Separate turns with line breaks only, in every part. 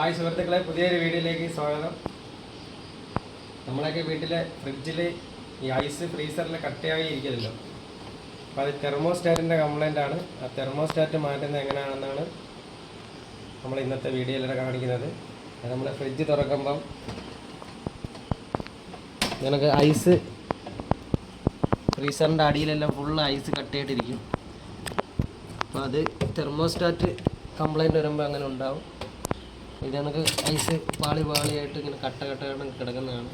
Hi സുഹൃത്തുക്കളെ പുതിയൊരു വീഡിയോയിലേക്ക് സ്വാഗതം. നമ്മളൊക്കെ വീട്ടിലെ ഫ്രിഡ്ജിൽ ഈ ഐസ് ഫ്രീസറിൽ കട്ടയായി ഇരിക്കുന്നല്ലോ അപ്പോൾ അത് തെർമോസ്റ്റാറ്റിന്റെ കംപ്ലൈന്റ് ആണ്. ആ തെർമോസ്റ്റാറ്റ് മാറ്റുന്നത് എങ്ങനെയാണെന്നാണ് നമ്മൾ ഇന്നത്തെ വീഡിയോയിലൂടെ കാണിക്കുന്നത്. നമ്മൾ ഫ്രിഡ്ജ് തുറക്കുമ്പം നിനക്ക് ഐസ് ഫ്രീസറിന്റെ അടിയിലെല്ലാം ഫുൾ ഐസ് കട്ടയായിട്ടിരിക്കും. അപ്പോൾ അത് തെർമോസ്റ്റാറ്റ് കംപ്ലൈന്റ് വരുമ്പോൾ അങ്ങനെ ഉണ്ടാവും. ഇത് നമുക്ക് ഐസ് പാളി പാളിയായിട്ട് ഇങ്ങനെ കട്ട കട്ട കിടക്കുന്നതാണ്.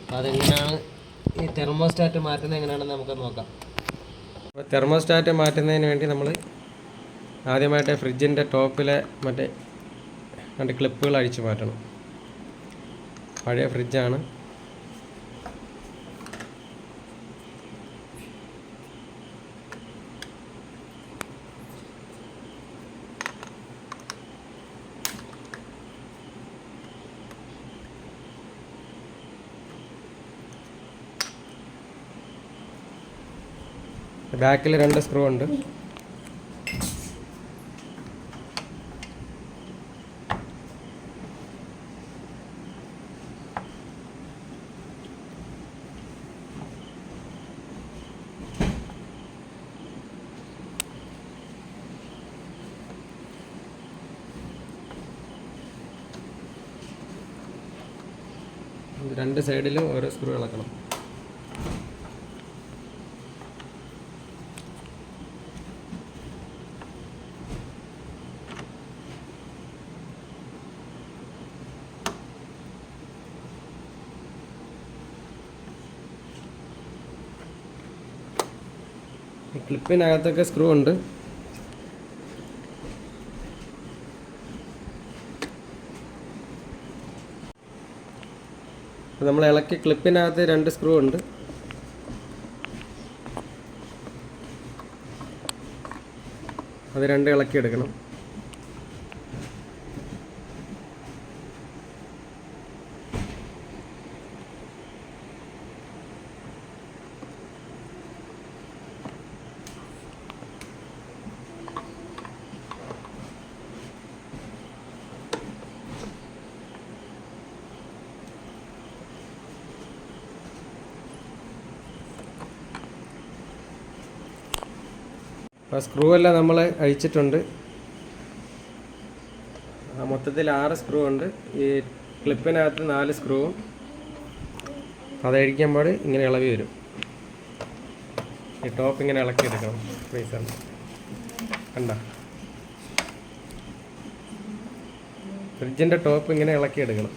അപ്പോൾ അതെങ്ങനെയാണ് ഈ തെർമോസ്റ്റാറ്റ് മാറ്റുന്നത് എങ്ങനെയാണെന്ന് നമുക്ക് നോക്കാം. അപ്പോൾ തെർമോസ്റ്റാറ്റ് മാറ്റുന്നതിന് വേണ്ടി നമ്മൾ ആദ്യമായിട്ട് ഫ്രിഡ്ജിന്റെ ടോപ്പിലെ മറ്റേ രണ്ട് ക്ലിപ്പുകൾ അഴിച്ചു മാറ്റണം. പഴയ ഫ്രിഡ്ജാണ്. ബാക്കിൽ രണ്ട് സ്ക്രൂ ഉണ്ട്. രണ്ട് സൈഡിലും ഓരോ സ്ക്രൂ ഇളക്കണം. ക്ലിപ്പിനകത്തൊക്കെ സ്ക്രൂ ഉണ്ട്. നമ്മൾ ഇളക്കി ക്ലിപ്പിനകത്ത് രണ്ട് സ്ക്രൂ ഉണ്ട്. അത് രണ്ട് ഇളക്കി എടുക്കണം അപ്പോൾ സ്ക്രൂ എല്ലാം നമ്മൾ അഴിച്ചിട്ടുണ്ട്. മൊത്തത്തിൽ ആറ് സ്ക്രൂ ഉണ്ട്. ഈ ക്ലിപ്പിനകത്ത് നാല് സ്ക്രൂവും അത് അഴിക്കുമ്പോൾ ഇങ്ങനെ ഇളവി വരും. ഈ ടോപ്പ് ഇങ്ങനെ ഇളക്കി എടുക്കണം. ഫ്രീസറിന് കണ്ട? ഫ്രിഡ്ജിന്റെ ടോപ്പ് ഇങ്ങനെ ഇളക്കി എടുക്കണം.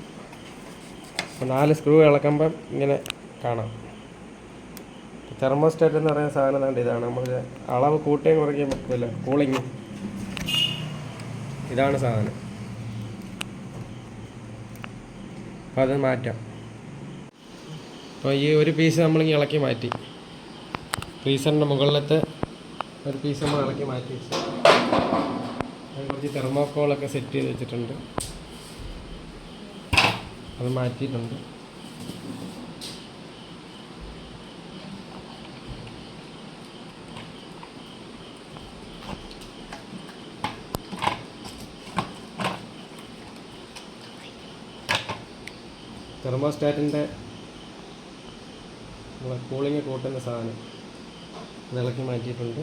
നാല് സ്ക്രൂ ഇളക്കുമ്പം ഇങ്ങനെ കാണാം. തെർമോസ്റ്റാറ്റ് എന്ന് പറയുന്ന സാധനം കണ്ട് ഇതാണ്. നമ്മൾ അളവ് കൂട്ടുകയും കുറയ്ക്കുകയും പറ്റില്ല. കൂളിങ് ഇതാണ് സാധനം. അപ്പോൾ അത് മാറ്റാം. അപ്പോൾ ഈ ഒരു പീസ് നമ്മളിങ്ങനെ ഇളക്കി മാറ്റി. ഫ്രീസറിന്റെ മുകളിലത്തെ ഒരു പീസ് നമ്മൾ ഇളക്കി മാറ്റി. വെച്ചു അത് കുറച്ച് തെർമോക്കോളൊക്കെ സെറ്റ് ചെയ്ത് വെച്ചിട്ടുണ്ട്. അത് മാറ്റിയിട്ടുണ്ട്. തെർമോസ്റ്റാറ്റിന്റെ നമ്മളെ കൂളിങ് കൂട്ടുന്ന സാധനം അത് ഇളക്കി മാറ്റിയിട്ടുണ്ട്.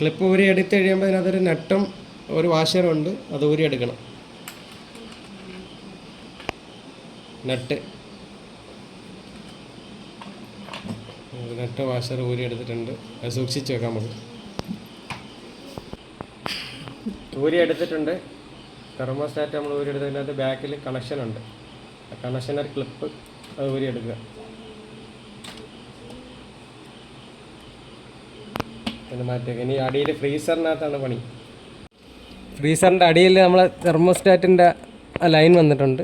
ക്ലിപ്പ് ഊരി എടുത്ത് കഴിയുമ്പോൾ അതിനകത്തൊരു നട്ടും ഒരു ഉണ്ട്. അത് ഊരി എടുക്കണം. നട്ട്. നട്ട് വാഷർ ഊരി എടുത്തിട്ടുണ്ട്. അത് സൂക്ഷിച്ച് വെക്കാം നമുക്ക്. ഊരി എടുത്തിട്ടുണ്ട്. തെർമോസ്റ്റാറ്റ് നമ്മൾ ഊരി എടുത്തതിനകത്ത് ബാക്കിൽ കണക്ഷൻ ഉണ്ട്. ആ കണക്ഷൻ ഒരു ക്ലിപ്പ് അത് ഊരി എടുക്കുക. പിന്നെ മാറ്റുക ഇനി അടിയിൽ ഫ്രീസറിനകത്താണ് പണി. ഫ്രീസറിന്റെ അടിയിൽ നമ്മൾ തെർമോസ്റ്റാറ്റിന്റെ ലൈൻ വന്നിട്ടുണ്ട്.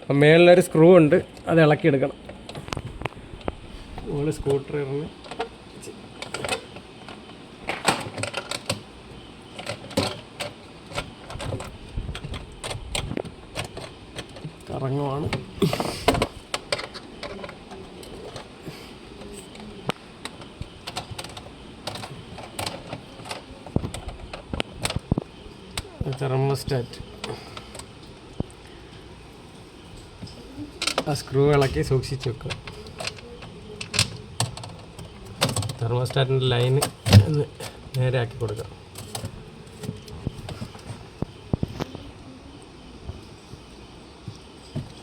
അപ്പം മേളിലൊരു സ്ക്രൂ ഉണ്ട് അത് ഇളക്കിയെടുക്കണം നമ്മൾ സ്കൂട്ടർ ഇറങ്ങി. കറങ്ങുവാണ്. തെർമോസ്റ്റാറ്റ് ആ സ്ക്രൂ ഇളക്കി സൂക്ഷിച്ച് വെക്കുക. തെർമോസ്റ്റാറ്റിന്റെ ലൈന് നേരെ ആക്കി കൊടുക്കാം.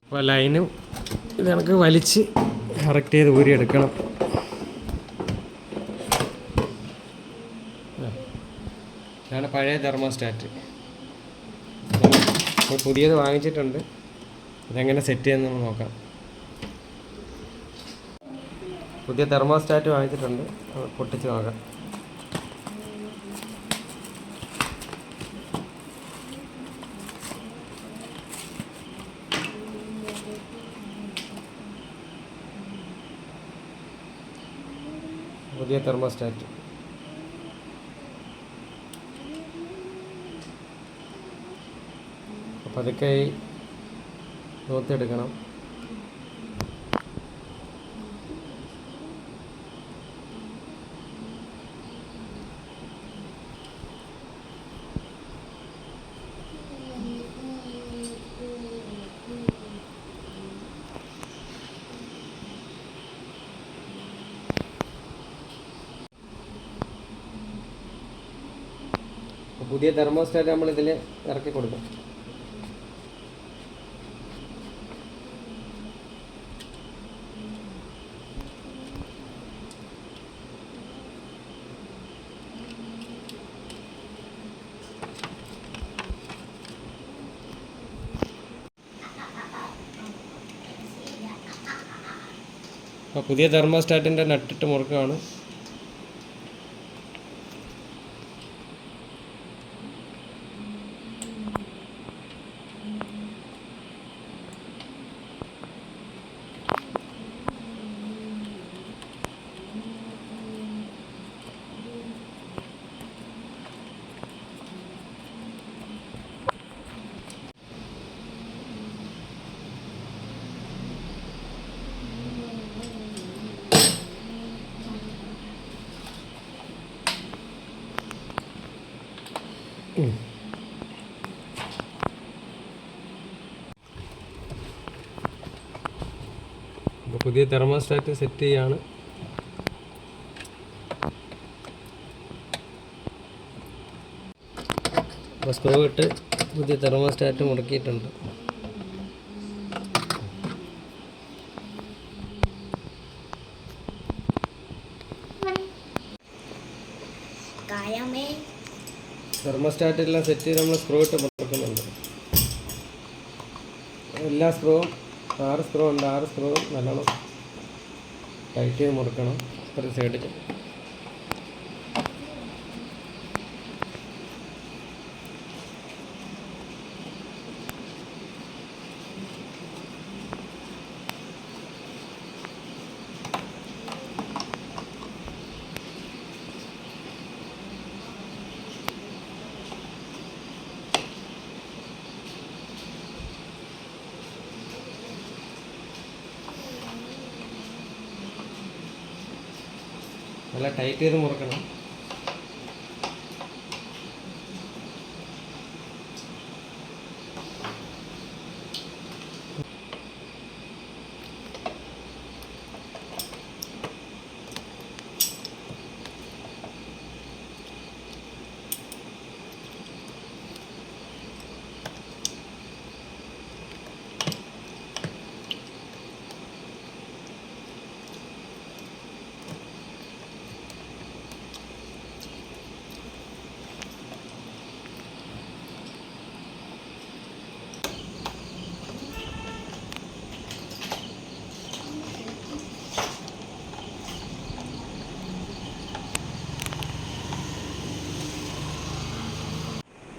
അപ്പോൾ ലൈനും ഇത് കണക്ക് വലിച്ച് കറക്റ്റ് ചെയ്ത് ഊരി എടുക്കണം. ഇതാണ് പഴയ തെർമോസ്റ്റാറ്റ് ഇപ്പോൾ പുതിയത് വാങ്ങിച്ചിട്ടുണ്ട്. ഇതെങ്ങനെ സെറ്റ് ചെയ്യുന്നത് നമ്മൾ നോക്കാം. പുതിയ തെർമോസ്റ്റാറ്റ് വാങ്ങിച്ചിട്ടുണ്ട്. പൊട്ടിച്ച് നോക്കാം. പുതിയ തെർമോസ്റ്റാറ്റ്. അപ്പോൾ എടുക്കണം. പുതിയ തെർമോസ്റ്റാറ്റ് നമ്മൾ ഇതിൽ ഇറക്കി കൊടുക്കും അപ്പോൾ പുതിയ തെർമോസ്റ്റാറ്റിന്റെ നട്ടിട്ട് മുറുക്കുകയാണ്. പുതിയ തെർമോസ്റ്റാറ്റ് സെറ്റ് ചെയ്യാണ്. അപ്പോൾ സ്ക്രൂ ഇട്ട് പുതിയ തെർമോസ്റ്റാറ്റ് മുടക്കിയിട്ടുണ്ട്. തെർമോസ്റ്റാറ്റ് എല്ലാം സെറ്റ് ചെയ്ത് നമ്മൾ സ്ക്രൂ ഇട്ട് മുടക്കുന്നുണ്ട്. എല്ലാ സ്ക്രൂവും ആറ് സ്ക്രൂ ഉണ്ട് ആറ് സ്ക്രൂവും നല്ലോണം ടൈറ്റ് ചെയ്ത് മുറുക്കണം. ഒരു സൈഡിൽ നല്ല ടൈറ്റ് ചെയ്ത് മുറുക്കണം.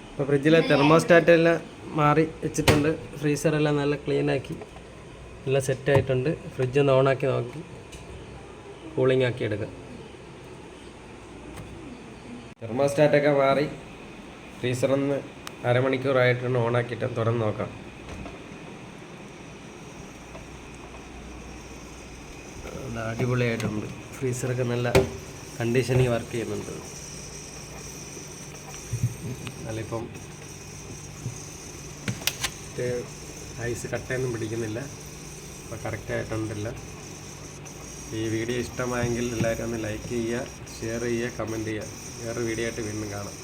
ഇപ്പോൾ ഫ്രിഡ്ജിലെ തെർമോസ്റ്റാറ്റെല്ലാം മാറി വെച്ചിട്ടുണ്ട്. ഫ്രീസറെല്ലാം നല്ല ക്ലീനാക്കി എല്ലാം സെറ്റ് ആയിട്ടുണ്ട്. ഫ്രിഡ്ജ് ഒന്ന് ഓണാക്കി നോക്കി. കൂളിംഗ് ആക്കി എടുക്കാം. തെർമോസ്റ്റാറ്റൊക്കെ മാറി. ഫ്രീസറൊന്ന് അരമണിക്കൂറായിട്ടൊന്ന് ഓണാക്കിയിട്ട് തുറന്ന് നോക്കാം അത് അടിപൊളിയായിട്ടുണ്ട്. ഫ്രീസറൊക്കെ നല്ല കണ്ടീഷനിങ് വർക്ക് ചെയ്യുന്നുണ്ട്. അതിലിപ്പം ഐസ് കട്ടയൊന്നും പിടിക്കുന്നില്ല. അപ്പോൾ കറക്റ്റായിട്ടുണ്ടല്ല ഈ വീഡിയോ ഇഷ്ടമായെങ്കിൽ എല്ലാവരും ഒന്ന് ലൈക്ക് ചെയ്യുക ഷെയർ ചെയ്യുക കമന്റ് ചെയ്യുക. വേറൊരു വീഡിയോ ആയിട്ട് വീണ്ടും കാണാം.